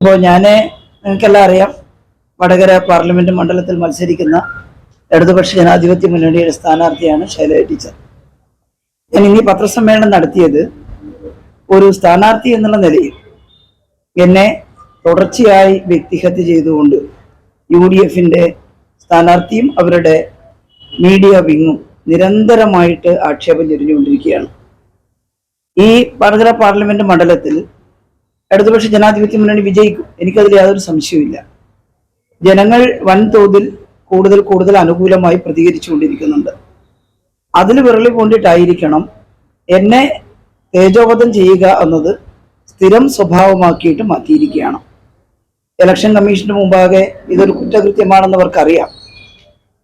അപ്പോൾ ഞാൻ നിങ്ങൾക്കെല്ലാം അറിയാം വടകര പാർലമെന്റ് മണ്ഡലത്തിൽ മത്സരിക്കുന്ന ഇടതുപക്ഷ ജനാധിപത്യ മുന്നണിയുടെ സ്ഥാനാർത്ഥിയാണ് ശൈല ടീച്ചർ. ഞാൻ ഇനി പത്രസമ്മേളനം നടത്തിയത് ഒരു സ്ഥാനാർത്ഥി എന്നുള്ള നിലയിൽ എന്നെ തുടർച്ചയായി വ്യക്തിഹത്യ ചെയ്തുകൊണ്ട് യു ഡി എഫിന്റെ സ്ഥാനാർത്ഥിയും അവരുടെ മീഡിയ വിങ്ങും നിരന്തരമായിട്ട് ആക്ഷേപം ചൊരിഞ്ഞുകൊണ്ടിരിക്കുകയാണ്. ഈ വടകര പാർലമെന്റ് മണ്ഡലത്തിൽ ഇടതുപക്ഷ ജനാധിപത്യ മുന്നണി വിജയിക്കും. എനിക്കതിൽ യാതൊരു സംശയവുമില്ല. ജനങ്ങൾ വൻതോതിൽ കൂടുതൽ കൂടുതൽ അനുകൂലമായി പ്രതികരിച്ചുകൊണ്ടിരിക്കുന്നുണ്ട്. അതിൽ വിരളി കൊണ്ടിട്ടായിരിക്കണം എന്നെ തേജോവധം ചെയ്യുക എന്നത് സ്ഥിരം സ്വഭാവമാക്കിയിട്ട് മാറ്റിയിരിക്കുകയാണ്. ഇലക്ഷൻ കമ്മീഷന് മുമ്പാകെ ഇതൊരു കുറ്റകൃത്യമാണെന്ന് അവർക്കറിയാം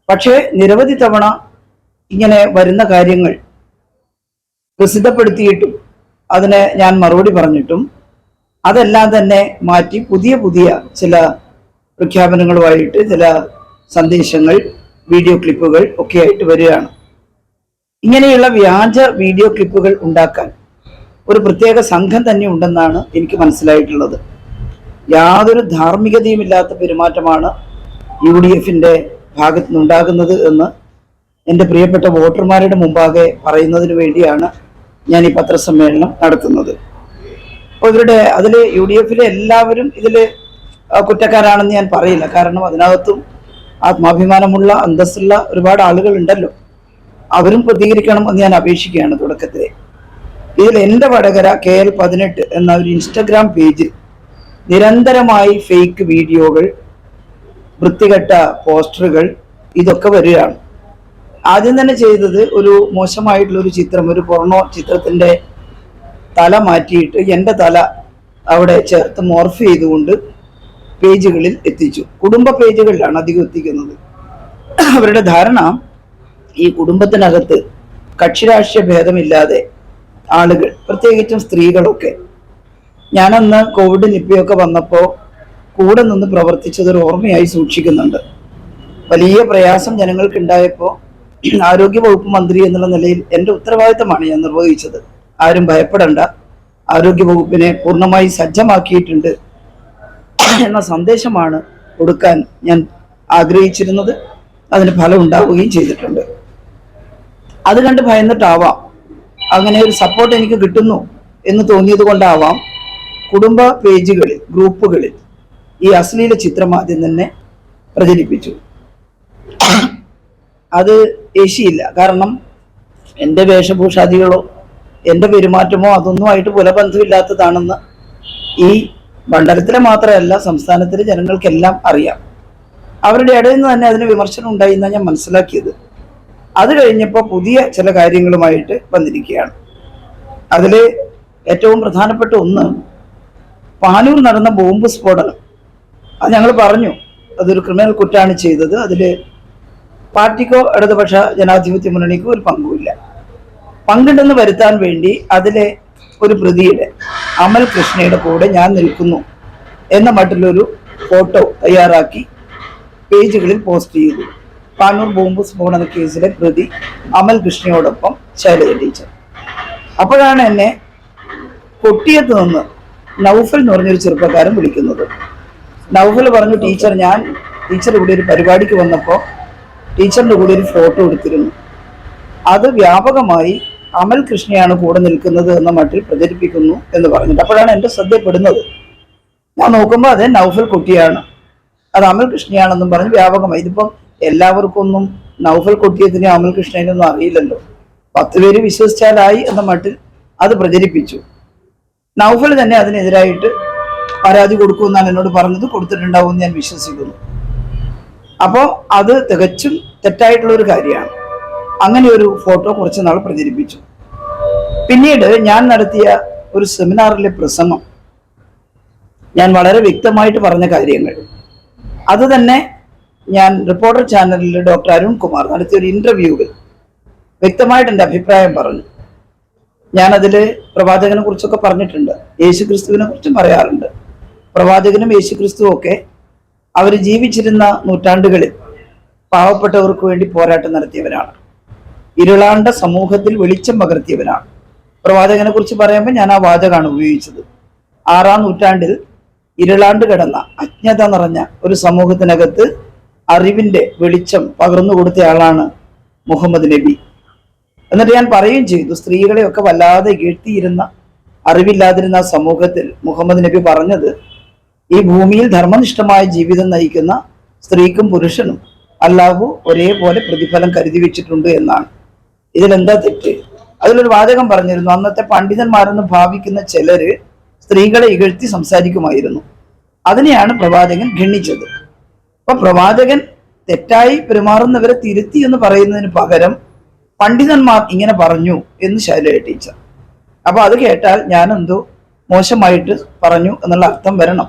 പക്ഷേ നിരവധി തവണ ഇങ്ങനെ വരുന്ന കാര്യങ്ങൾ പ്രസിദ്ധപ്പെടുത്തിയിട്ടും അതിനെ ഞാൻ മറുപടി പറഞ്ഞിട്ടും അതെല്ലാം തന്നെ മാറ്റി പുതിയ പുതിയ ചില പ്രഖ്യാപനങ്ങളുമായിട്ട് ചില സന്ദേശങ്ങൾ വീഡിയോ ക്ലിപ്പുകൾ ഒക്കെ ആയിട്ട് വരികയാണ്. ഇങ്ങനെയുള്ള വ്യാജ വീഡിയോ ക്ലിപ്പുകൾ ഉണ്ടാക്കാൻ ഒരു പ്രത്യേക സംഘം തന്നെ ഉണ്ടെന്നാണ് എനിക്ക് മനസ്സിലായിട്ടുള്ളത്. യാതൊരു ധാർമ്മികതയുമില്ലാത്ത പെരുമാറ്റമാണ് യു ഡി എഫിന്റെ ഭാഗത്തു നിന്നുണ്ടാകുന്നത് എന്ന് എന്റെ പ്രിയപ്പെട്ട വോട്ടർമാരുടെ മുമ്പാകെ പറയുന്നതിന് വേണ്ടിയാണ് ഞാൻ ഈ പത്രസമ്മേളനം നടത്തുന്നത്. അപ്പോൾ ഇവരുടെ അതിൽ യു ഡി എഫിലെ എല്ലാവരും ഇതിൽ കുറ്റക്കാരാണെന്ന് ഞാൻ പറയില്ല. കാരണം അതിനകത്തും ആത്മാഭിമാനമുള്ള അന്തസ്സുള്ള ഒരുപാട് ആളുകൾ ഉണ്ടല്ലോ അവരും പ്രതികരിക്കണം എന്ന് ഞാൻ അപേക്ഷിക്കുകയാണ് തുടക്കത്തിലെ. ഇതിൽ എന്റെ വടകര കെ എൽ പതിനെട്ട് എന്ന ഒരു ഇൻസ്റ്റഗ്രാം പേജിൽ നിരന്തരമായി ഫേക്ക് വീഡിയോകൾ വൃത്തികെട്ട പോസ്റ്ററുകൾ ഇതൊക്കെ വരികയാണ്. ആദ്യം തന്നെ ചെയ്തത് ഒരു മോശമായിട്ടുള്ള ഒരു ചിത്രം ഒരു പൊർണോ ചിത്രത്തിന്റെ തല മാറ്റിയിട്ട് എന്റെ തല അവിടെ ചേർത്ത് മോർഫ് ചെയ്തുകൊണ്ട് പേജുകളിൽ എത്തിച്ചു. കുടുംബ പേജുകളിലാണ് അധികം എത്തിക്കുന്നത്. അവരുടെ ധാരണ ഈ കുടുംബത്തിനകത്ത് കക്ഷിരാഷ്ട്രീയ ഭേദമില്ലാതെ ആളുകൾ പ്രത്യേകിച്ചും സ്ത്രീകളൊക്കെ. ഞാനന്ന് കോവിഡ് നിപ്പയൊക്കെ വന്നപ്പോൾ കൂടെ നിന്ന് പ്രവർത്തിച്ചത് ഒരു ഓർമ്മയായി സൂക്ഷിക്കുന്നുണ്ട്. വലിയ പ്രയാസം ജനങ്ങൾക്കുണ്ടായപ്പോൾ ആരോഗ്യ വകുപ്പ് മന്ത്രി എന്നുള്ള നിലയിൽ എന്റെ ഉത്തരവാദിത്തമാണ് ഞാൻ നിർവഹിച്ചത്. ആരും ഭയപ്പെടണ്ട. ആരോഗ്യ വകുപ്പിനെ പൂർണമായി സജ്ജമാക്കിയിട്ടുണ്ട് എന്ന സന്ദേശമാണ് കൊടുക്കാൻ ഞാൻ ആഗ്രഹിച്ചിരുന്നത്. അതിന് ഫലം ഉണ്ടാവുകയും ചെയ്തിട്ടുണ്ട്. അത് കണ്ട് ഭയന്നിട്ടാവാം. അങ്ങനെ ഒരു സപ്പോർട്ട് എനിക്ക് കിട്ടുന്നു എന്ന് തോന്നിയത് കൊണ്ടാവാം കുടുംബ പേജുകളിൽ ഗ്രൂപ്പുകളിൽ ഈ അശ്ലീല ചിത്രം ആദ്യം തന്നെ പ്രചരിപ്പിച്ചു. അത് ഏശിയില്ല. കാരണം എന്റെ വേഷഭൂഷാദികളോ എന്റെ പെരുമാറ്റമോ അതൊന്നുമായിട്ട് പുലബന്ധമില്ലാത്തതാണെന്ന് ഈ മണ്ഡലത്തിലെ മാത്രമല്ല സംസ്ഥാനത്തിലെ ജനങ്ങൾക്കെല്ലാം അറിയാം. അവരുടെ ഇടയിൽ നിന്ന് തന്നെ അതിന് വിമർശനം ഉണ്ടായി എന്നാണ് ഞാൻ മനസ്സിലാക്കിയത്. അത് കഴിഞ്ഞപ്പോൾ പുതിയ ചില കാര്യങ്ങളുമായിട്ട് വന്നിരിക്കുകയാണ്. അതിൽ ഏറ്റവും പ്രധാനപ്പെട്ട ഒന്ന് പാനൂർ നടന്ന ബോംബ് സ്ഫോടനം. അത് ഞങ്ങൾ പറഞ്ഞു അതൊരു ക്രിമിനൽ കുറ്റാണ് ചെയ്തത്. അതിൽ പാർട്ടിക്കോ ഇടതുപക്ഷ ജനാധിപത്യ മുന്നണിക്കോ ഒരു പങ്കുമില്ല. പങ്കുണ്ടെന്ന് വരുത്താൻ വേണ്ടി അതിലെ ഒരു പ്രതിയുടെ അമൽ കൃഷ്ണയുടെ കൂടെ ഞാൻ നിൽക്കുന്നു എന്ന മട്ടിലൊരു ഫോട്ടോ തയ്യാറാക്കി പേജുകളിൽ പോസ്റ്റ് ചെയ്തു. പാനൂർ ബോംബ് സ്ഫോടന കേസിലെ പ്രതി അമൽ കൃഷ്ണയോടൊപ്പം ശൈലജ ടീച്ചർ. അപ്പോഴാണ് എന്നെ കൊട്ടിയത്ത് നിന്ന് നൗഫൽ എന്ന് പറഞ്ഞൊരു ചെറുപ്പക്കാരൻ വിളിക്കുന്നത്. നൗഫൽ പറഞ്ഞു ടീച്ചർ ഞാൻ ടീച്ചർ ഇവിടെ ഒരു പരിപാടിക്ക് വന്നപ്പോൾ ടീച്ചറിന്റെ കൂടെ ഒരു ഫോട്ടോ എടുത്തിരുന്നു. അത് വ്യാപകമായി അമൽ കൃഷ്ണയാണ് കൂടെ നിൽക്കുന്നത് എന്ന മട്ടിൽ പ്രചരിപ്പിക്കുന്നു എന്ന് പറഞ്ഞിട്ട് അപ്പോഴാണ് എന്റെ ശ്രദ്ധപ്പെടുന്നത് ഞാൻ നോക്കുമ്പോൾ അത് നൗഫൽ കുട്ടിയാണ്. അത് അമൽ കൃഷ്ണയാണെന്നും പറഞ്ഞ് വ്യാപകമായി. ഇതിപ്പം എല്ലാവർക്കും ഒന്നും നൗഫൽ കുട്ടിയതിനെ അമൽ കൃഷ്ണനൊന്നും അറിയില്ലല്ലോ. പത്ത് പേര് വിശ്വസിച്ചാലായി എന്ന മട്ടിൽ അത് പ്രചരിപ്പിച്ചു. നൗഫൽ തന്നെ അതിനെതിരായിട്ട് പരാതി കൊടുക്കുമെന്നാണ് എന്നോട് പറഞ്ഞത്. കൊടുത്തിട്ടുണ്ടാവും എന്ന് ഞാൻ വിശ്വസിക്കുന്നു. അപ്പോൾ അത് തികച്ചും തെറ്റായിട്ടുള്ള ഒരു കാര്യമാണ്. അങ്ങനെ ഒരു ഫോട്ടോ കുറച്ച് നാൾ പ്രചരിപ്പിച്ചു. പിന്നീട് ഞാൻ നടത്തിയ ഒരു സെമിനാറിലെ പ്രസംഗം. ഞാൻ വളരെ വ്യക്തമായിട്ട് പറഞ്ഞ കാര്യങ്ങൾ. അത് തന്നെ ഞാൻ റിപ്പോർട്ടർ ചാനലിൽ ഡോക്ടർ അരുൺ കുമാർ നടത്തിയ ഒരു ഇന്റർവ്യൂവിൽ വ്യക്തമായിട്ട് എന്റെ അഭിപ്രായം പറഞ്ഞു. ഞാനതിൽ പ്രവാചകനെ കുറിച്ചൊക്കെ പറഞ്ഞിട്ടുണ്ട്. യേശു ക്രിസ്തുവിനെ കുറിച്ചും പറയാറുണ്ട്. പ്രവാചകനും യേശു ക്രിസ്തുവും ഒക്കെ അവർ ജീവിച്ചിരുന്ന നൂറ്റാണ്ടുകളിൽ പാവപ്പെട്ടവർക്ക് വേണ്ടി പോരാട്ടം നടത്തിയവരാണ്. ഇരുളാണ്ട സമൂഹത്തിൽ വെളിച്ചം പകർത്തിയവനാണ്. പ്രവാചകനെ കുറിച്ച് പറയുമ്പോൾ ഞാൻ ആ വാചകമാണ് ഉപയോഗിച്ചത്. ആറാം നൂറ്റാണ്ടിൽ ഇരുളാണ്ട് കിടന്ന അജ്ഞത നിറഞ്ഞ ഒരു സമൂഹത്തിനകത്ത് അറിവിന്റെ വെളിച്ചം പകർന്നു കൊടുത്തയാളാണ് മുഹമ്മദ് നബി. എന്നിട്ട് ഞാൻ പറയുകയും ചെയ്തു സ്ത്രീകളെയൊക്കെ വല്ലാതെ ഇഴ്ത്തിയിരുന്ന അറിവില്ലാതിരുന്ന സമൂഹത്തിൽ മുഹമ്മദ് നബി പറഞ്ഞത് ഈ ഭൂമിയിൽ ധർമ്മനിഷ്ഠമായ ജീവിതം നയിക്കുന്ന സ്ത്രീക്കും പുരുഷനും അല്ലാഹു ഒരേപോലെ പ്രതിഫലം കരുതി വെച്ചിട്ടുണ്ട് എന്നാണ്. ഇതിലെന്താ തെറ്റ്? അതിലൊരു വാചകം പറഞ്ഞിരുന്നു അന്നത്തെ പണ്ഡിതന്മാരെന്ന് ഭാവിക്കുന്ന ചിലര് സ്ത്രീകളെ ഇകഴ്ത്തി സംസാരിക്കുമായിരുന്നു. അതിനെയാണ് പ്രവാചകൻ ഖണ്ഡിച്ചത്. അപ്പൊ പ്രവാചകൻ തെറ്റായി പെരുമാറുന്നവരെ തിരുത്തി എന്ന് പറയുന്നതിന് പകരം പണ്ഡിതന്മാർ ഇങ്ങനെ പറഞ്ഞു എന്ന് ശൈലജ ടീച്ചർ. അപ്പൊ അത് കേട്ടാൽ ഞാൻ എന്തോ മോശമായിട്ട് പറഞ്ഞു എന്നുള്ള അർത്ഥം വരണം.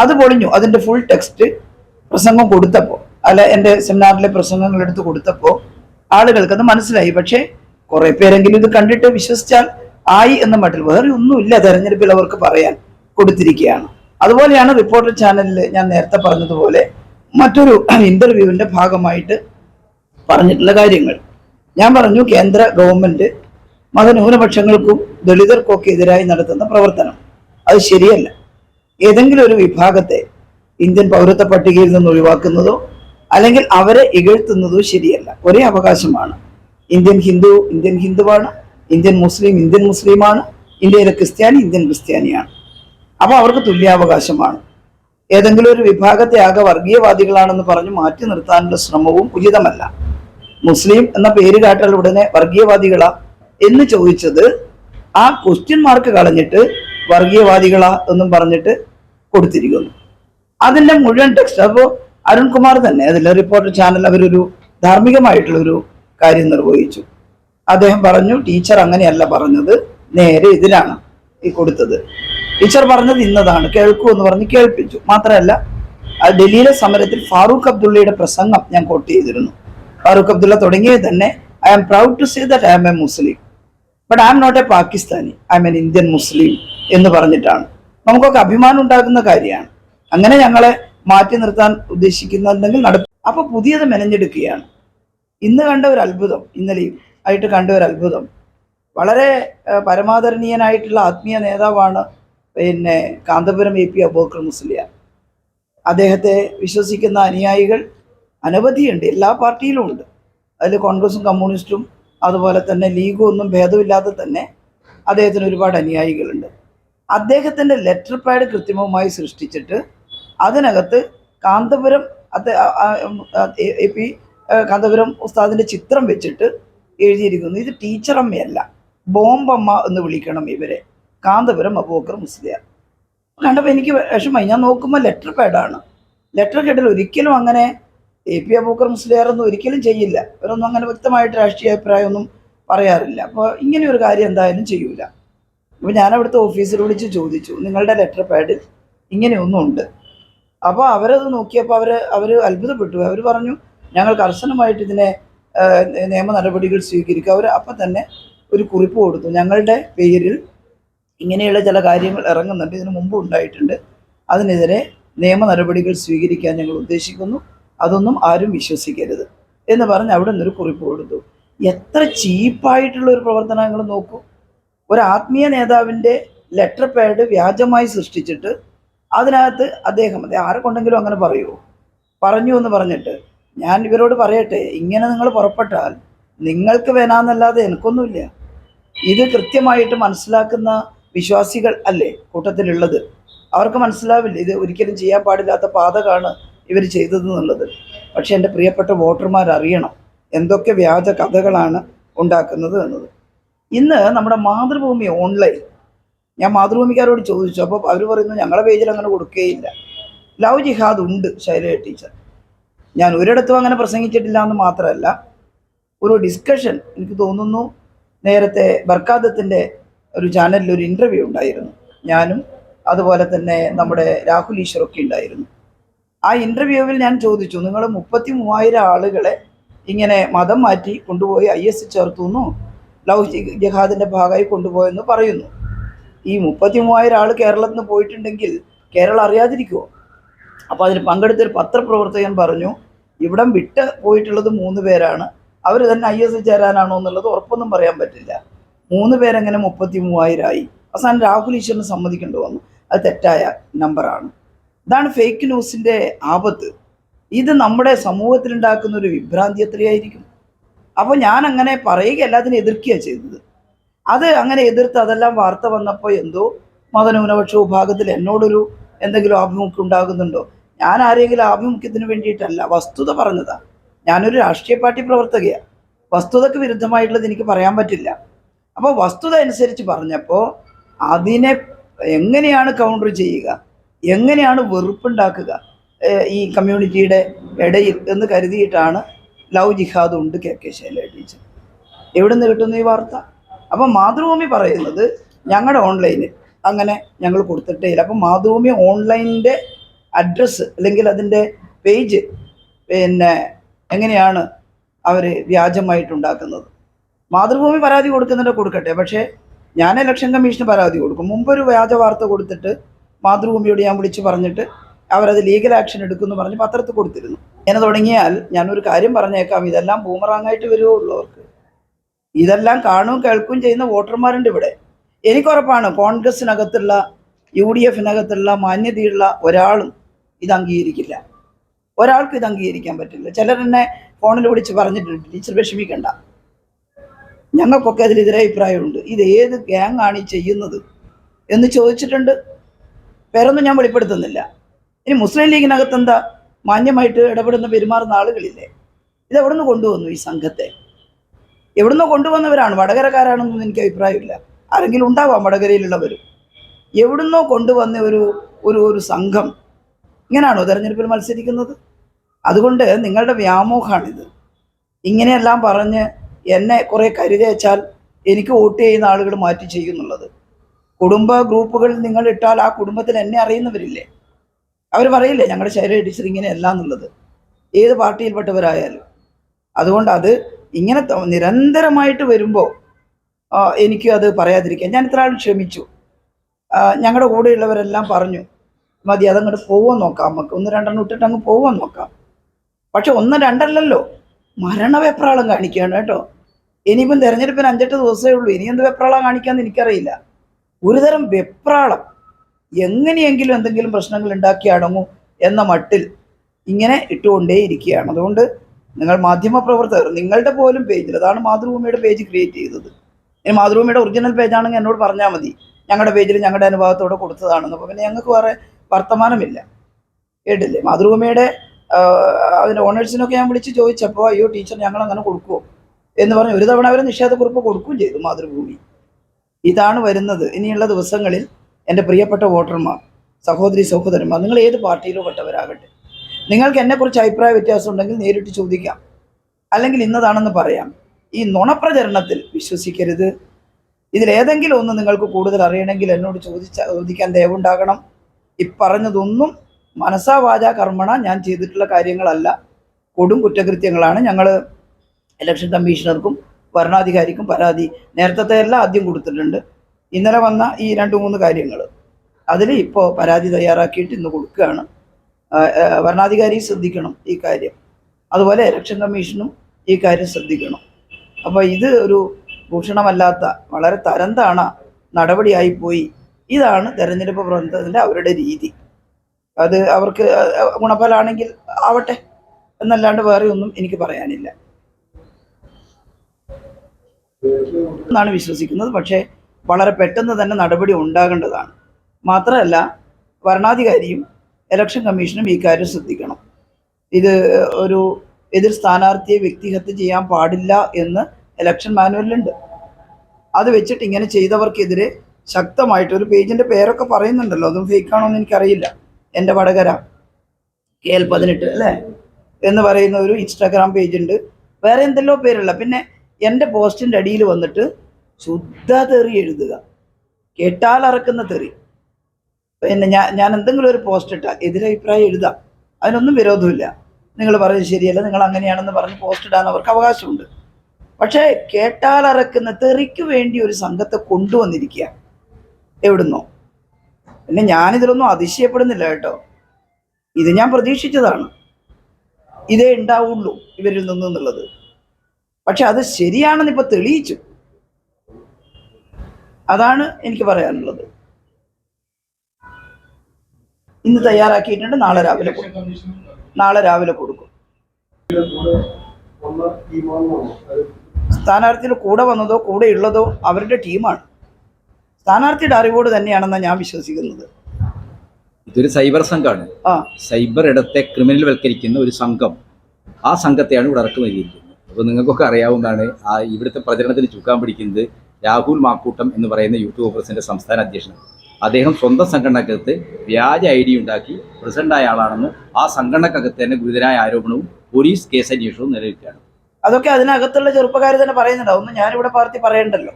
അത് പൊളിഞ്ഞു. അതിന്റെ ഫുൾ ടെക്സ്റ്റ് പ്രസംഗം കൊടുത്തപ്പോൾ അല്ല എന്റെ സെമിനാറിലെ പ്രസംഗങ്ങൾ എടുത്ത് കൊടുത്തപ്പോൾ ആളുകൾക്ക് അത് മനസ്സിലായി. പക്ഷേ കുറെ പേരെങ്കിലും ഇത് കണ്ടിട്ട് വിശ്വസിച്ചാൽ ആയി എന്ന മട്ടിൽ വേറെ ഒന്നുമില്ല തെരഞ്ഞെടുപ്പിൽ അവർക്ക് പറയാൻ കൊടുത്തിരിക്കുകയാണ്. അതുപോലെയാണ് റിപ്പോർട്ടർ ചാനലിൽ ഞാൻ നേരത്തെ പറഞ്ഞതുപോലെ മറ്റൊരു ഇന്റർവ്യൂവിന്റെ ഭാഗമായിട്ട് പറഞ്ഞിട്ടുള്ള കാര്യങ്ങൾ. ഞാൻ പറഞ്ഞു കേന്ദ്ര ഗവൺമെന്റ് മതന്യൂനപക്ഷങ്ങൾക്കും ദളിതർക്കൊക്കെ എതിരായി നടത്തുന്ന പ്രവർത്തനം. അത് ശരിയല്ല. ഏതെങ്കിലും ഒരു വിഭാഗത്തെ ഇന്ത്യൻ പൗരത്വ പട്ടികയിൽ നിന്ന് ഒഴിവാക്കുന്നതോ അല്ലെങ്കിൽ അവരെ ഇകഴ്ത്തുന്നതോ ശരിയല്ല. ഒരേ അവകാശമാണ്. ഇന്ത്യൻ ഹിന്ദു ഇന്ത്യൻ ഹിന്ദുവാണ്. ഇന്ത്യൻ മുസ്ലിം ഇന്ത്യൻ മുസ്ലിമാണ്. ഇന്ത്യയിലെ ക്രിസ്ത്യാനി ഇന്ത്യൻ ക്രിസ്ത്യാനിയാണ്. അപ്പോൾ അവർക്ക് തുല്യാവകാശമാണ്. ഏതെങ്കിലും ഒരു വിഭാഗത്തെ ആകെ വർഗീയവാദികളാണെന്ന് പറഞ്ഞ് മാറ്റി നിർത്താനുള്ള ശ്രമവും ഉചിതമല്ല. മുസ്ലിം എന്ന പേര് കാട്ടാൽ ഉടനെ വർഗീയവാദികളാ എന്ന് ചോദിച്ചത് ആ ക്വസ്റ്റ്യൻ മാർക്ക് കളഞ്ഞിട്ട് വർഗീയവാദികളാ എന്നും പറഞ്ഞിട്ട് കൊടുത്തിരിക്കുന്നു. അതിന്റെ മുഴുവൻ ടെക്സ്റ്റ് അപ്പോൾ അരുൺകുമാർ തന്നെ അതിലെ റിപ്പോർട്ടർ ചാനൽ അവരൊരു ധാർമ്മികമായിട്ടുള്ളൊരു കാര്യം നിർവഹിച്ചു. അദ്ദേഹം പറഞ്ഞു ടീച്ചർ അങ്ങനെയല്ല പറഞ്ഞത് നേരെ ഇതിലാണ് ഈ കൊടുത്തത്. ടീച്ചർ പറഞ്ഞത് ഇന്നതാണ് കേൾക്കൂ എന്ന് പറഞ്ഞ് കേൾപ്പിച്ചു. മാത്രമല്ല ഡൽഹിയിലെ സമരത്തിൽ ഫാറൂഖ് അബ്ദുള്ളയുടെ പ്രസംഗം ഞാൻ കോട്ട് ചെയ്തിരുന്നു. ഫാറൂഖ് അബ്ദുള്ള തുടങ്ങിയത് തന്നെ I am proud to say that I am a Muslim but I am not a Pakistani I am an Indian Muslim എന്ന് പറഞ്ഞിട്ടാണ്. നമുക്കൊക്കെ അഭിമാനം ഉണ്ടാകുന്ന കാര്യമാണ്. അങ്ങനെ ഞങ്ങളെ മാറ്റി നിർത്താൻ ഉദ്ദേശിക്കുന്നുണ്ടെങ്കിൽ നടത്തും അപ്പൊ പുതിയത് മെനഞ്ഞെടുക്കുകയാണ്. ഇന്ന് കണ്ട ഒരു അത്ഭുതം ഇന്നലെയും ആയിട്ട് കണ്ട ഒരു അത്ഭുതം. വളരെ പരമാദരണീയനായിട്ടുള്ള ആത്മീയ നേതാവാണ് പിന്നെ കാന്തപുരം എ പി അബൂക്കർ മുസ്ലിയാർ. അദ്ദേഹത്തെ വിശ്വസിക്കുന്ന അനുയായികൾ അനവധിയുണ്ട് എല്ലാ പാർട്ടിയിലും ഉണ്ട്. അതിൽ കോൺഗ്രസും കമ്മ്യൂണിസ്റ്റും അതുപോലെ തന്നെ ലീഗും ഒന്നും ഭേദമില്ലാതെ തന്നെ അദ്ദേഹത്തിന് ഒരുപാട് അനുയായികളുണ്ട്. അദ്ദേഹത്തിന്റെ ലെറ്റർ പാഡ് കൃത്രിമമായി സൃഷ്ടിച്ചിട്ട് അതിനകത്ത് കാന്തപുരം എ പി കാന്തപുരം ഉസ്താദിന്റെ ചിത്രം വെച്ചിട്ട് എഴുതിയിരിക്കുന്നു. ഇത് ടീച്ചറമ്മയല്ല ബോംബമ്മ എന്ന് വിളിക്കണം ഇവരെ. കാന്തപുരം അബൂക്കർ മുസ്ലിയാർ. കണ്ടപ്പോൾ എനിക്ക് വിഷമമായി. ഞാൻ നോക്കുമ്പോൾ ലെറ്റർ പാഡാണ് ലെറ്റർ ഹെഡിൽ ഒരിക്കലും അങ്ങനെ എ പി അബൂക്കർ മുസ്ലിയാർ ഒന്നും ഒരിക്കലും ചെയ്യില്ല. ഇവരൊന്നും അങ്ങനെ വ്യക്തമായിട്ട് രാഷ്ട്രീയ അഭിപ്രായമൊന്നും പറയാറില്ല. അപ്പോൾ ഇങ്ങനെ ഒരു കാര്യം എന്തായാലും ചെയ്യൂല. അപ്പോൾ ഞാൻ അവിടുത്തെ ഓഫീസിൽ വിളിച്ച് ചോദിച്ചു നിങ്ങളുടെ ലെറ്റർ പാഡിൽ ഇങ്ങനെയൊന്നും ഉണ്ട് അപ്പോൾ അവരത് നോക്കിയപ്പോൾ അവർ അവർ അത്ഭുതപ്പെട്ടു. അവർ പറഞ്ഞു ഞങ്ങൾ കർശനമായിട്ട് ഇതിനെ നിയമ നടപടികൾ സ്വീകരിക്കുക. അവർ അപ്പം തന്നെ ഒരു കുറിപ്പ് കൊടുത്തു. ഞങ്ങളുടെ പേരിൽ ഇങ്ങനെയുള്ള ചില കാര്യങ്ങൾ ഇറങ്ങുന്നുണ്ട് ഇതിനു മുമ്പ് ഉണ്ടായിട്ടുണ്ട്. അതിനെതിരെ നിയമ നടപടികൾ സ്വീകരിക്കാൻ ഞങ്ങൾ ഉദ്ദേശിക്കുന്നു. അതൊന്നും ആരും വിശ്വസിക്കരുത് എന്ന് പറഞ്ഞ് അവിടെ നിന്നൊരു കുറിപ്പ് കൊടുത്തു. എത്ര ചീപ്പായിട്ടുള്ള ഒരു പ്രവർത്തനങ്ങൾ നോക്കൂ. ഒരു ആത്മീയ നേതാവിന്റെ ലെറ്റർ പാഡ് വ്യാജമായി സൃഷ്ടിച്ചിട്ട് അതിനകത്ത് അദ്ദേഹം അതെ ആരെ കൊണ്ടെങ്കിലും അങ്ങനെ പറയുമോ പറഞ്ഞു എന്ന് പറഞ്ഞിട്ട് ഞാൻ ഇവരോട് പറയട്ടെ ഇങ്ങനെ നിങ്ങൾ പുറപ്പെട്ടാൽ നിങ്ങൾക്ക് വേണമെന്നല്ലാതെ എനിക്കൊന്നുമില്ല. ഇത് കൃത്യമായിട്ട് മനസ്സിലാക്കുന്ന വിശ്വാസികൾ അല്ലേ കൂട്ടത്തിലുള്ളത്? അവർക്ക് മനസ്സിലാവില്ല ഇത് ഒരിക്കലും ചെയ്യാൻ പാടില്ലാത്ത പാതകാണ് ഇവർ ചെയ്തത് എന്നുള്ളത് പക്ഷേ എന്റെ പ്രിയപ്പെട്ട വോട്ടർമാർ അറിയണം എന്തൊക്കെ വ്യാജ കഥകളാണ് ഉണ്ടാക്കുന്നത് എന്നത്. ഇന്ന് നമ്മുടെ മാതൃഭൂമി ഓൺലൈൻ ഞാൻ മാതൃഭൂമിക്കാരോട് ചോദിച്ചു അപ്പോൾ അവർ പറയുന്നു ഞങ്ങളുടെ പേജിൽ അങ്ങനെ കൊടുക്കുകയില്ല ലവ് ജിഹാദ് ഉണ്ട് ശൈലജ ടീച്ചർ. ഞാൻ ഒരിടത്തും അങ്ങനെ പ്രസംഗിച്ചിട്ടില്ല എന്ന് മാത്രമല്ല ഒരു ഡിസ്കഷൻ എനിക്ക് തോന്നുന്നു നേരത്തെ ബർക്കാദത്തിന്റെ ഒരു ചാനലിൽ ഒരു ഇന്റർവ്യൂ ഉണ്ടായിരുന്നു. ഞാനും അതുപോലെ തന്നെ നമ്മുടെ രാഹുൽ ഈശ്വറൊക്കെ ഉണ്ടായിരുന്നു. ആ ഇന്റർവ്യൂവിൽ ഞാൻ ചോദിച്ചു നിങ്ങൾ മുപ്പത്തി മൂവായിരം ആളുകളെ ഇങ്ങനെ മതം മാറ്റി കൊണ്ടുപോയി ഐ എസ് ചേർത്തുന്നു ജി- ജിഹാദിന്റെ ഭാഗമായി കൊണ്ടുപോയെന്ന് പറയുന്നു. ഈ മുപ്പത്തി മൂവായിരം ആൾ കേരളത്തിൽ നിന്ന് പോയിട്ടുണ്ടെങ്കിൽ കേരളം അറിയാതിരിക്കുമോ അപ്പോൾ അതിൽ പങ്കെടുത്തൊരു പത്രപ്രവർത്തകൻ പറഞ്ഞു ഇവിടം വിട്ട് പോയിട്ടുള്ളത് മൂന്ന് പേരാണ്. അവർ തന്നെ ഐ എസ് ചേരാനാണോ എന്നുള്ളത് ഉറപ്പൊന്നും പറയാൻ പറ്റില്ല. മൂന്ന് പേരെങ്ങനെ മുപ്പത്തി മൂവായിരമായി അവസാനം രാഹുൽ ഈശ്വറിന് സമ്മതിക്കേണ്ടി വന്നു. അത് തെറ്റായ നമ്പറാണ്. ഇതാണ് ഫേക്ക് ന്യൂസിന്റെ ആപത്ത്. ഇത് നമ്മുടെ സമൂഹത്തിലുണ്ടാക്കുന്ന ഒരു വിഭ്രാന്തി എത്രയായിരിക്കും? അപ്പോൾ ഞാൻ അങ്ങനെ പറയുകയല്ല അതിനെ എതിർക്കുകയാണ് ചെയ്തത്. അത് അങ്ങനെ എതിർത്ത് അതെല്ലാം വാർത്ത വന്നപ്പോൾ എന്തോ മതന്യൂനപക്ഷ വിഭാഗത്തിൽ എന്നോടൊരു എന്തെങ്കിലും ആഭിമുഖ്യം ഉണ്ടാകുന്നുണ്ടോ? ഞാൻ ആരെങ്കിലും ആഭിമുഖ്യത്തിന് വേണ്ടിയിട്ടല്ല വസ്തുത പറഞ്ഞതാ. ഞാനൊരു രാഷ്ട്രീയ പാർട്ടി പ്രവർത്തകയാണ് വസ്തുതക്ക് വിരുദ്ധമായിട്ടുള്ളത് എനിക്ക് പറയാൻ പറ്റില്ല. അപ്പോൾ വസ്തുത അനുസരിച്ച് പറഞ്ഞപ്പോൾ അതിനെ എങ്ങനെയാണ് കൗണ്ടർ ചെയ്യുക? എങ്ങനെയാണ് വെറുപ്പുണ്ടാക്കുക? ഈ കമ്മ്യൂണിറ്റിയുടെ ഇടയിൽ എന്ന് കരുതിയിട്ടാണ് ലവ് ജിഹാദ് ഉണ്ട് കെ കെ ശൈല ടീച്ചർ. എവിടെ നിന്ന് കിട്ടുന്നു ഈ വാർത്ത? അപ്പം മാതൃഭൂമി പറയുന്നത് ഞങ്ങളുടെ ഓൺലൈനിൽ അങ്ങനെ ഞങ്ങൾ കൊടുത്തിട്ടേ ഇല്ല. അപ്പം മാതൃഭൂമി ഓൺലൈനിന്റെ അഡ്രസ്സ് അല്ലെങ്കിൽ അതിന്റെ പേജ് പിന്നെ എങ്ങനെയാണ് അവർ വ്യാജമായിട്ടുണ്ടാക്കുന്നത്? മാതൃഭൂമി പരാതി കൊടുക്കുന്നുണ്ട് കൊടുക്കട്ടെ. പക്ഷേ ഞാൻ ഇലക്ഷൻ കമ്മീഷന് പരാതി കൊടുക്കും. മുമ്പൊരു വ്യാജ വാർത്ത കൊടുത്തിട്ട് മാതൃഭൂമിയോട് ഞാൻ വിളിച്ച് പറഞ്ഞിട്ട് അവരത് ലീഗൽ ആക്ഷൻ എടുക്കുമെന്ന് പറഞ്ഞ് പത്രത്തിൽ കൊടുത്തിരുന്നു. ഇങ്ങനെ തുടങ്ങിയാൽ ഞാനൊരു കാര്യം പറഞ്ഞേക്കാം. ഇതെല്ലാം ബൂമറാങ്ങായിട്ട് വരുമോ അവർക്ക്. ഇതെല്ലാം കാണും കേൾക്കും ചെയ്യുന്ന വോട്ടർമാരുണ്ട് ഇവിടെ. എനിക്കുറപ്പാണ് കോൺഗ്രസിനകത്തുള്ള യു ഡി എഫിനകത്തുള്ള മാന്യതയുള്ള ഒരാളും ഇത് അംഗീകരിക്കില്ല. ഒരാൾക്ക് ഇത് അംഗീകരിക്കാൻ പറ്റില്ല. ചിലർ എന്നെ ഫോണിൽ വിളിച്ച് പറഞ്ഞിട്ടുണ്ട് ടീച്ചർ വിഷമിക്കണ്ട. ഞങ്ങൾക്കൊക്കെ അതിൽ അഭിപ്രായമുണ്ട് ഇത് ഏത് ഗ്യാങ് ആണ് ഈ ചെയ്യുന്നത് എന്ന് ചോദിച്ചിട്ടുണ്ട്. പേരൊന്നും ഞാൻ വെളിപ്പെടുത്തുന്നില്ല. ഇനി മുസ്ലിം ലീഗിനകത്ത് എന്താ മാന്യമായിട്ട് ഇടപെടുന്ന പെരുമാറുന്ന ആളുകളില്ലേ? ഇത് കൊണ്ടുവന്നു ഈ സംഘത്തെ? എവിടുന്നോ കൊണ്ടുവന്നവരാണ്. വടകരക്കാരാണെന്നൊന്നും എനിക്ക് അഭിപ്രായമില്ല. ആരെങ്കിലും ഉണ്ടാവാം വടകരയിലുള്ളവരും എവിടുന്നോ കൊണ്ടുവന്ന ഒരു ഒരു ഒരു സംഘം. ഇങ്ങനെയാണോ തെരഞ്ഞെടുപ്പിൽ മത്സരിക്കുന്നത്? അതുകൊണ്ട് നിങ്ങളുടെ വ്യാമോഹമാണിത്. ഇങ്ങനെയെല്ലാം പറഞ്ഞ് എന്നെ കുറേ കരുതേച്ചാൽ എനിക്ക് വോട്ട് ചെയ്യുന്ന ആളുകൾ മാറ്റി ചെയ്യുന്നുള്ളത്. കുടുംബ ഗ്രൂപ്പുകളിൽ നിങ്ങൾ ഇട്ടാൽ ആ കുടുംബത്തിൽ എന്നെ അറിയുന്നവരില്ലേ? അവർ പറയില്ലേ ഞങ്ങളുടെ ശൈലജ ടീച്ചർ ഇങ്ങനെയല്ല എന്നുള്ളത്. ഏത് പാർട്ടിയിൽപ്പെട്ടവരായാലും. അതുകൊണ്ട് അത് ഇങ്ങനെ നിരന്തരമായിട്ട് വരുമ്പോൾ എനിക്ക് അത് പറയാതിരിക്കാം ഞാൻ ഇത്ര ആൾ ക്ഷമിച്ചു. ഞങ്ങളുടെ കൂടെയുള്ളവരെല്ലാം പറഞ്ഞു മതി അതങ്ങോട്ട് പോവാൻ നോക്കാം നമുക്ക്. ഒന്ന് രണ്ടെണ്ണം ഇട്ടിട്ട് അങ്ങ് പോവാൻ നോക്കാം. പക്ഷെ ഒന്ന് രണ്ടല്ലല്ലോ. മരണ വെപ്രാളം കാണിക്കുകയാണ് കേട്ടോ. ഇനിയിപ്പം തിരഞ്ഞെടുപ്പിന് അഞ്ചെട്ട് ദിവസമേ ഉള്ളൂ. ഇനി എന്ത് വെപ്രാളം കാണിക്കാമെന്ന് എനിക്കറിയില്ല. ഒരുതരം വെപ്രാളം. എങ്ങനെയെങ്കിലും എന്തെങ്കിലും പ്രശ്നങ്ങൾ ഉണ്ടാക്കി എന്ന മട്ടിൽ ഇങ്ങനെ ഇട്ടുകൊണ്ടേയിരിക്കുകയാണ്. അതുകൊണ്ട് നിങ്ങൾ മാധ്യമ മാധ്യമപ്രവർത്തകർ നിങ്ങളുടെ പോലും പേജിൽ അതാണ് മാതൃഭൂമിയുടെ പേജ് ക്രിയേറ്റ് ചെയ്തത്. ഇനി മാതൃഭൂമിയുടെ ഒറിജിനൽ പേജാണെങ്കിൽ എന്നോട് പറഞ്ഞാൽ മതി. ഞങ്ങളുടെ പേജിൽ ഞങ്ങളുടെ അനുഭവത്തോടെ കൊടുത്തതാണെന്ന്. അപ്പോൾ പിന്നെ ഞങ്ങൾക്ക് വേറെ വർത്തമാനമില്ല. കേട്ടില്ലേ? മാതൃഭൂമിയുടെ അതിന്റെ ഓണേഴ്സിനൊക്കെ ഞാൻ വിളിച്ച് ചോദിച്ചപ്പോൾ അയ്യോ ടീച്ചർ ഞങ്ങൾ അങ്ങനെ കൊടുക്കുമോ എന്ന് പറഞ്ഞ് ഒരു തവണ അവർ നിഷേധക്കുറിപ്പ് കൊടുക്കുകയും ചെയ്തു മാതൃഭൂമി. ഇതാണ് വരുന്നത്. ഇനിയുള്ള ദിവസങ്ങളിൽ എന്റെ പ്രിയപ്പെട്ട വോട്ടർമാർ സഹോദരി സഹോദരന്മാർ നിങ്ങൾ ഏത് പാർട്ടിയിലോ പെട്ടവരാകട്ടെ നിങ്ങൾക്ക് എന്നെക്കുറിച്ച് അഭിപ്രായ വ്യത്യാസം ഉണ്ടെങ്കിൽ നേരിട്ട് ചോദിക്കാം. അല്ലെങ്കിൽ ഇന്നതാണെന്ന് പറയാം. ഈ നുണപ്രചരണത്തിൽ വിശ്വസിക്കരുത്. ഇതിലേതെങ്കിലും ഒന്ന് നിങ്ങൾക്ക് കൂടുതൽ അറിയണമെങ്കിൽ എന്നോട് ചോദിച്ച ചോദിക്കാൻ ദയവുണ്ടാകണം. ഈ പറഞ്ഞതൊന്നും മനസ്സാ വാചാ കർമ്മണ ഞാൻ ചെയ്തിട്ടുള്ള കാര്യങ്ങളല്ല. കൊടും കുറ്റകൃത്യങ്ങളാണ് ഞങ്ങൾ ഇലക്ഷൻ കമ്മീഷണർക്കും ഭരണാധികാരിക്കും പരാതി. നേരത്തെ എല്ലാം ആദ്യം കൊടുത്തിട്ടുണ്ട്. ഇന്നലെ വന്ന ഈ രണ്ട് മൂന്ന് കാര്യങ്ങൾ അതിൽ ഇപ്പോൾ പരാതി തയ്യാറാക്കിയിട്ട് ഇന്ന് കൊടുക്കുകയാണ്. ഭരണാധികാരി ശ്രദ്ധിക്കണം ഈ കാര്യം. അതുപോലെ ഇലക്ഷൻ കമ്മീഷനും ഈ കാര്യം ശ്രദ്ധിക്കണം. അപ്പോൾ ഇത് ഒരു ഭൂഷണമല്ലാത്ത വളരെ തരംതാണ നടപടിയായി പോയി. ഇതാണ് തെരഞ്ഞെടുപ്പ് പ്രവർത്തനത്തിന്റെ അവരുടെ രീതി. അത് അവർക്ക് ഗുണഫലമാണെങ്കിൽ ആവട്ടെ എന്നല്ലാണ്ട് വേറെ ഒന്നും എനിക്ക് പറയാനില്ല. എന്നാണ് വിശ്വസിക്കുന്നത്. പക്ഷേ വളരെ പെട്ടെന്ന് തന്നെ നടപടി ഉണ്ടാകേണ്ടതാണ്. മാത്രമല്ല ഭരണാധികാരിയും ഇലക്ഷൻ കമ്മീഷനും ഈ കാര്യം ശ്രദ്ധിക്കണം. ഇത് ഒരു എതിർ സ്ഥാനാർത്ഥിയെ വ്യക്തിഹത്യ ചെയ്യാൻ പാടില്ല എന്ന് ഇലക്ഷൻ മാനുവലിലുണ്ട് അത് വെച്ചിട്ട് ഇങ്ങനെ ചെയ്തവർക്കെതിരെ ശക്തമായിട്ട് ഒരു പേജിന്റെ പേരൊക്കെ പറയുന്നുണ്ടല്ലോ. അതും ഫേക്കാണോ എന്ന് എനിക്കറിയില്ല. എന്റെ വടകര കെ എൽ പതിനെട്ട് അല്ലേ? എന്ന് പറയുന്ന ഒരു ഇൻസ്റ്റാഗ്രാം പേജ് ഉണ്ട് വേറെ എന്തെല്ലോ പേരുള്ള പിന്നെ എന്റെ പോസ്റ്റിന്റെ അടിയിൽ വന്നിട്ട് ശുദ്ധ തെറി എഴുതുക. കേട്ടാൽ അറക്കുന്ന തെറി. പിന്നെ ഞാൻ ഞാൻ എന്തെങ്കിലും ഒരു പോസ്റ്റ് ഇട്ടാൽ എതിരഭിപ്രായം എഴുതാം. അതിനൊന്നും വിരോധമില്ല. നിങ്ങൾ പറയുന്നത് ശരിയല്ല നിങ്ങൾ അങ്ങനെയാണെന്ന് പറഞ്ഞ് പോസ്റ്റ് ഇടാൻ അവർക്ക് അവകാശമുണ്ട്. പക്ഷേ കേട്ടാൽ അറക്കുന്ന തെറിക്ക് വേണ്ടി ഒരു സംഘത്തെ കൊണ്ടുവന്നിരിക്കുക. എവിടുന്നോ. പിന്നെ ഞാനിതിലൊന്നും അതിശയപ്പെടുന്നില്ല കേട്ടോ. ഇത് ഞാൻ പ്രതീക്ഷിച്ചതാണ്. ഇതേ ഉണ്ടാവുള്ളൂ ഇവരിൽ നിന്നെന്നുള്ളത് പക്ഷെ അത് ശരിയാണെന്ന് ഇപ്പൊ തെളിയിച്ചു. അതാണ് എനിക്ക് പറയാനുള്ളത്. ഇന്ന് തയ്യാറാക്കിയിട്ടുണ്ട്. നാളെ രാവിലെ കൊടുക്കും. നാളെ രാവിലെ കൊടുക്കും. സ്ഥാനാർത്ഥിയിൽ കൂടെ വന്നതോ കൂടെ ഉള്ളതോ അവരുടെ ടീമാണ്. സ്ഥാനാർത്ഥിയുടെ അറിവോട് തന്നെയാണെന്നാണ് ഞാൻ വിശ്വസിക്കുന്നത്. ഇതൊരു സൈബർ സംഘമാണ് ആ. സൈബർ ഇടത്തെ ക്രിമിനൽ വൽക്കരിക്കുന്ന ഒരു സംഘം. ആ സംഘത്തെയാണ് ഇവിടെ ഇറക്കി നൽകിയിരിക്കുന്നത് അപ്പോൾ നിങ്ങൾക്കൊക്കെ അറിയാവുന്നതാണ് ആ ഇവിടുത്തെ പ്രചരണത്തിന് ചുക്കാൻ പിടിക്കുന്നത് രാഹുൽ മാക്കൂട്ടം എന്ന് പറയുന്ന യൂത്ത് കോൺഗ്രസിന്റെ സംസ്ഥാന അധ്യക്ഷനാണ് അദ്ദേഹം സ്വന്തം സംഘടനക്കകത്ത് വ്യാജ ഐ ഡി ഉണ്ടാക്കി പ്രസിഡന്റായ ആളാണെന്ന് ആ സംഘടനക്കകത്ത് തന്നെ ഗുരുതരായ ആരോപണവും പോലീസ് കേസ് അന്വേഷണവും നിലനിൽക്കുകയാണ്. അതൊക്കെ അതിനകത്തുള്ള ചെറുപ്പക്കാർ തന്നെ പറയുന്നുണ്ടാവും ഒന്നും ഞാനിവിടെ പാർട്ടി പറയണ്ടല്ലോ.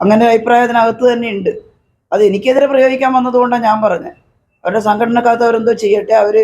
അങ്ങനെ അഭിപ്രായം അതിനകത്ത് തന്നെ ഉണ്ട്. അത് എനിക്കെതിരെ പ്രയോഗിക്കാൻ വന്നതുകൊണ്ടാണ് ഞാൻ പറഞ്ഞത്. അവരുടെ സംഘടനക്കകത്ത് അവരെന്തോ ചെയ്യട്ടെ അവർ